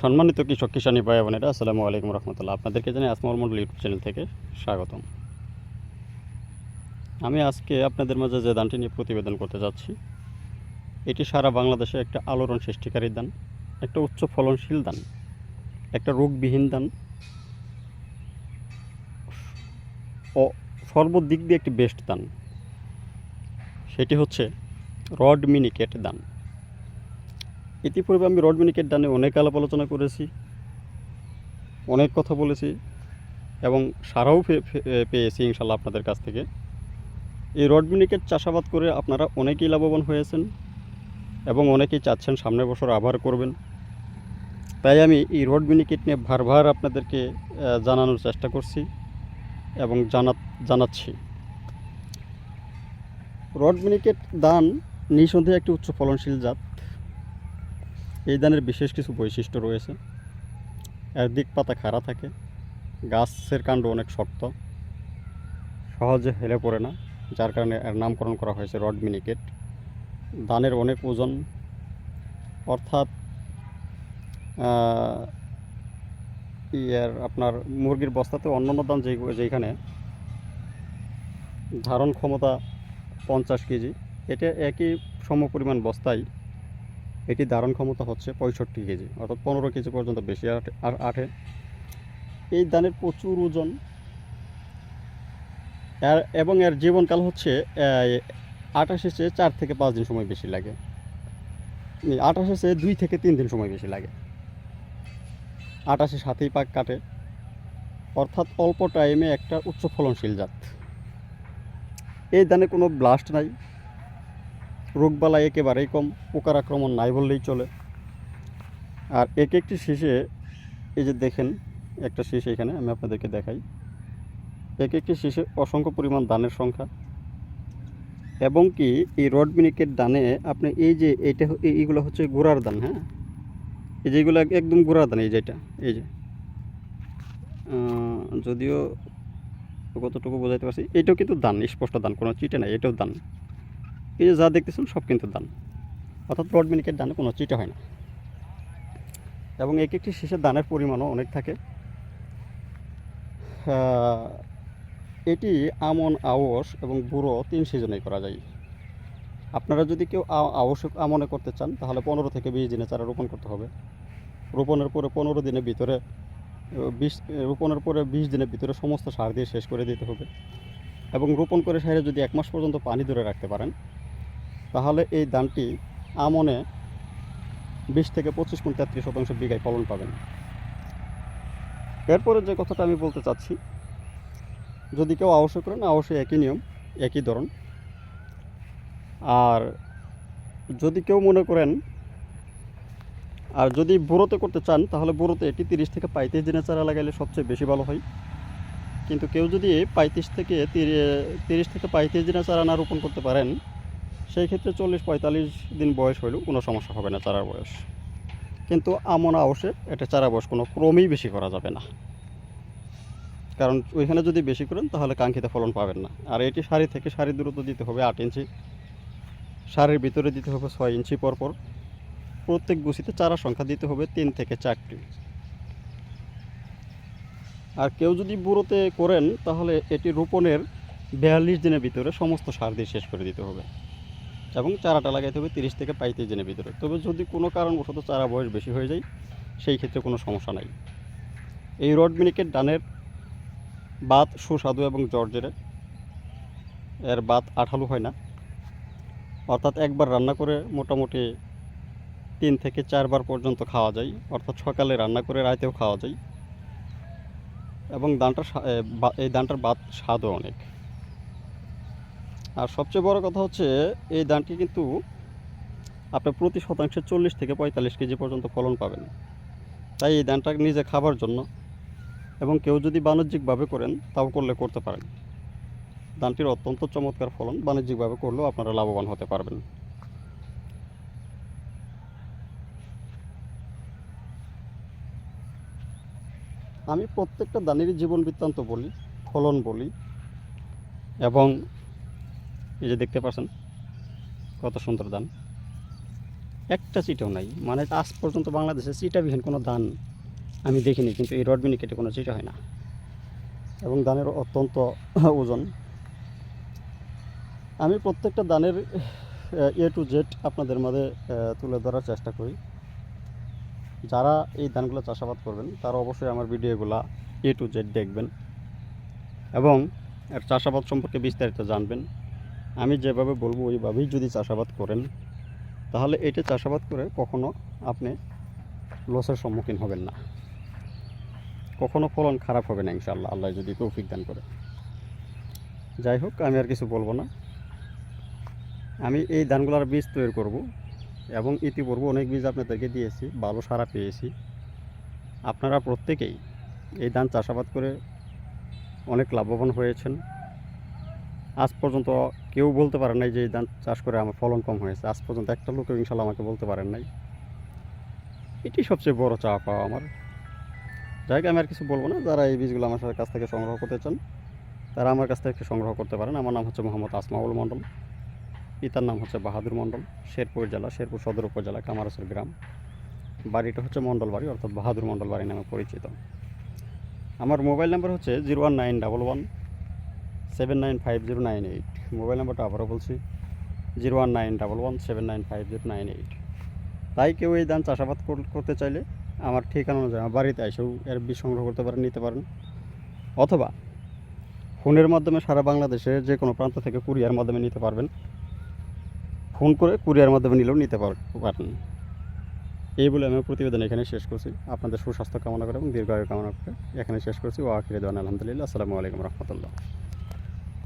সম্মানিত কৃষক কিষানী ভাই বোনেরা, আসসালামু আলাইকুম রহমতুল্লাহ। আপনাদেরকে জানাই আসমল মন্ডল ইউটিউব চ্যানেল থেকে স্বাগতম। আমি আজকে আপনাদের মাঝে যে দানটি নিয়ে প্রতিবেদন করতে যাচ্ছি, এটি সারা বাংলাদেশে একটা আলোড়ন সৃষ্টিকারী দান একটা উচ্চ ফলনশীল দান একটা রোগবিহীন দান ও সর্বদিক দিয়ে একটি বেস্ট দান সেটি হচ্ছে রড মিনিকেট দান ইতিপূর্বে আমি রড মিনিকেট দানে অনেক আলাপ আলোচনা করেছি, অনেক কথা বলেছি এবং সারাও পেয়েছি ইনশাল্লাহ আপনাদের কাছ থেকে। এই রড মিনিকেট চাষাবাদ করে আপনারা অনেকেই লাভবান হয়েছেন এবং অনেকেই চাচ্ছেন সামনের বছর আবার করবেন। তাই আমি এই রড মিনিকেট নিয়ে ভারভার আপনাদেরকে জানানোর চেষ্টা করছি এবং জানা জানাচ্ছি। রড মিনিকেট দান নিঃসন্দেহে একটি উচ্চ ফলনশীল জাত। এই ধানের বিশেষ কিছু বৈশিষ্ট্য রয়েছে। এর দিক পাতা খাড়া থাকে, গাছের কাণ্ড অনেক শক্ত, সহজে হেলে পড়ে না, যার কারণে এর নামকরণ করা হয়েছে রড মিনিকেট। ধানের অনেক ওজন, অর্থাৎ ইয়ার আপনার মুরগির বস্তাতে অন্যান্য দাম যেই যেখানে ধারণ ক্ষমতা পঞ্চাশ কেজি এটা একই সমপরিমাণ বস্তায় এটি ধারণ ক্ষমতা হচ্ছে পঁয়ষট্টি কেজি, অর্থাৎ পনেরো কেজি পর্যন্ত বেশি আর- আটে এই ধানের প্রচুর ওজন। এর এবং এর জীবনকাল হচ্ছে আঠাশে চেয়ে চার থেকে পাঁচ দিন সময় বেশি লাগে। আঠাশে চেয়ে দুই থেকে তিন দিন সময় বেশি লাগে। আঠাশে সাথেই পাক কাটে। অর্থাৎ অল্প টাইমে একটা উচ্চ ফলনশীল জাত। এই ধানে কোনো ব্লাস্ট নাই। রোগবালাই একেবারেই কম পোকার আক্রমণ নাই বললেই চলে। আর এক একটি শীষে এই যে দেখেন, একটা শীষ এখানে, আমি আপনাদেরকে দেখাই। এক একটি শীষে অসংখ্য পরিমাণ দানের সংখ্যা। এবং কি, এই রড মিনিকের দানে আপনি এই যে এইটা এই- এইগুলো হচ্ছে গোড়ার দান হ্যাঁ? এই যেগুলো এক- একদম গোড়ার দান, এই যে যেটা এই যে। যদিও কতটুকু বোঝাইতে পারছি এইটাও কিন্তু দান, স্পষ্ট দান, কোনো চিটে নাই, এটাও দান। এই যে যা দেখতেছেন সব কিন্তু দান। অর্থাৎ রড মিনিকের দানে কোনো চিটে হয় না। এবং এক একটি শীষের দানের পরিমাণও অনেক থাকে। এটি আমন আওস এবং বুড়ো তিন সিজনেই করা যায়। আপনারা যদি কেউ আ- আমনে করতে চান, তাহলে পনেরো থেকে বিশ দিনে চারা রোপণ করতে হবে। রোপণের পরে পনেরো দিনের ভিতরে, বিশ, রোপণের পরে বিশ দিনের ভিতরে সমস্ত সার দিয়ে শেষ করে দিতে হবে। এবং রোপণ করে সাইডে যদি এক মাস পর্যন্ত পানি ধরে রাখতে পারেন তাহলে এই ধানটি আমনে বিশ থেকে পঁচিশ গুণ তেত্রিশ শতাংশ বিঘায় ফলন পাবেন। এরপরে যে কথাটা আমি বলতে চাচ্ছি, যদি কেউ আবশ্যক করেন, অবশ্যই একই নিয়ম, একই ধরন। আর যদি কেউ মনে করেন, আর যদি বুড়োতে করতে চান, তাহলে বুড়োতে এটি তিরিশ থেকে পঁয়ত্রিশ দিনের চারা লাগাইলে সবচেয়ে বেশি ভালো হয়। কিন্তু কেউ যদি পঁয়ত্রিশ থেকে তিরি- তিরিশ থেকে পঁয়ত্রিশ দিনের চারা না রোপণ করতে পারেন সেই ক্ষেত্রে চল্লিশ পঁয়তাল্লিশ দিন বয়স হলেও কোনো সমস্যা হবে না চারার বয়স। কিন্তু আমনা অবশ্যই এটা চারা বয়স কোনো ক্রমেই বেশি করা যাবে না। কারণ ওইখানে যদি বেশি করেন, তাহলে কাঙ্ক্ষিত ফলন পাবেন না। আর এটি সারি থেকে সারি দূরত্ব দিতে হবে আট ইঞ্চি। সারির ভিতরে দিতে হবে ছয় ইঞ্চি পরপর প্রত্যেক গুছিতে চারা সংখ্যা দিতে হবে তিন থেকে চারটি। আর কেউ যদি বুড়োতে করেন, তাহলে এটি রোপণের বিয়াল্লিশ দিনের ভিতরে সমস্ত সার দিয়ে শেষ করে দিতে হবে। এবং চারাটা লাগাইতে হবে তিরিশ থেকে পঁয়ত্রিশ দিনের ভিতরে। তবে যদি কোনো কারণবশত চারা বয়স বেশি হয়ে যায়, সেই ক্ষেত্রে কোনো সমস্যা নাই। এই রড মিনিকের ডানের বাত সুস্বাদু এবং জর্জেরে এর বাত আঠালো হয় না। অর্থাৎ একবার রান্না করে মোটামুটি তিন থেকে চারবার পর্যন্ত খাওয়া যায়। অর্থাৎ সকালে রান্না করে রাতেও খাওয়া যায়। এবং বা- এই দানটার বাত স্বাদও অনেক। আর সবচেয়ে বড় কথা হচ্ছে, এই ধানটি কিন্তু আপনি প্রতি শতাংশে চল্লিশ থেকে পঁয়তাল্লিশ কেজি পর্যন্ত ফলন পাবেন। তাই এই ধানটা নিজে খাবার জন্য এবং কেউ যদি বাণিজ্যিকভাবে করেন, তাও করলে করতে পারেন। ধানটির অত্যন্ত চমৎকার ফলন বাণিজ্যিকভাবে করলেও আপনারা লাভবান হতে পারবেন। আমি প্রত্যেকটা দানেরই জীবন বৃত্তান্ত বলি, ফলন বলি এবং এই যে দেখতে পাচ্ছেন কত সুন্দর দান একটা চিটাও নাই মানে আজ পর্যন্ত বাংলাদেশে চিটাবিহীন কোনো ধান আমি দেখিনি কিন্তু এই রড মিনিকেটে কোনো চিটা হয় না। এবং ধানের অত্যন্ত ওজন। আমি প্রত্যেকটা দানের এ টু জেড আপনাদের আহ, তুলে ধরার চেষ্টা করি। যারা এই ধানগুলো চাষাবাদ করবেন তারা অবশ্যই আমার ভিডিওগুলা এ টু জেড দেখবেন। এবং এর চাষাবাদ সম্পর্কে বিস্তারিত জানবেন। আমি যেভাবে বলব, ওইভাবেই যদি চাষাবাদ করেন, তাহলে এটা চাষাবাদ করে কখনো আপনি লসের সম্মুখীন হবেন না। কখনো ফলন খারাপ হবে না ইনশাল্লাহ আল্লাহ যদি তৌফিক দান করে। যাই হোক, আমি আর কিছু বলব না। আমি এই ধানগুলোর বীজ তৈরি করব এবং ইতিপূর্বে অনেক বীজ আপনাদেরকে দিয়েছি, ভালো সারা পেয়েছি। আপনারা প্রত্যেকেই এই ধান চাষাবাদ করে অনেক লাভবান হয়েছেন। আজ পর্যন্ত কেউ বলতে পারেন নাই যে এই ধান চাষ করে আমার ফলন কম হয়েছে। আজ পর্যন্ত একটা লোকেও ইনশাল্লাহ আমাকে বলতে পারেন নাই। এটি সবচেয়ে বড় চাওয়া পাওয়া আমার। যাই আমি আর কিছু বলব না। যারা এই বীজগুলো আমার কাছ থেকে সংগ্রহ করতে চান, তারা আমার কাছ থেকে সংগ্রহ করতে পারেন। আমার নাম হচ্ছে মোহাম্মদ আসমাউল মণ্ডল। পিতার নাম হচ্ছে বাহাদুর মণ্ডল। শেরপুর জেলা, শেরপুর সদর উপজেলা, কামারসুর গ্রাম। বাড়িটা হচ্ছে মণ্ডল বাড়ি, অর্থাৎ বাহাদুর মণ্ডল বাড়ি নামে পরিচিত। আমার মোবাইল নাম্বার হচ্ছে zero one nine double one seven nine five zero nine eight mobile নাম্বারটা আবারও বলছি zero one nine double one seven nine five zero nine eight তাই কেউ এই ধান চাষাবাদ করতে চাইলে আমার ঠিকানা অনুযায়ী আমার বাড়িতে এসেও এর বীজ সংগ্রহ করতে পারেন, নিতে পারেন। অথবা ফোনের মাধ্যমে সারা বাংলাদেশে যে কোনো প্রান্ত থেকে কুরিয়ার মাধ্যমে নিতে পারবেন। ফোন করে কুরিয়ার মাধ্যমে নিলেও নিতে পার- পারেন। এই বলে আমি প্রতিবেদন এখানে শেষ করছি। আপনাদের সুস্বাস্থ্য কামনা করে এবং দীর্ঘায়ু কামনা করে এখানে শেষ করছি। ও আখিরে দেওয়ান আলহামদুলিল্লাহ। আসসালামু আলাইকুম রহমতুল্লাহ।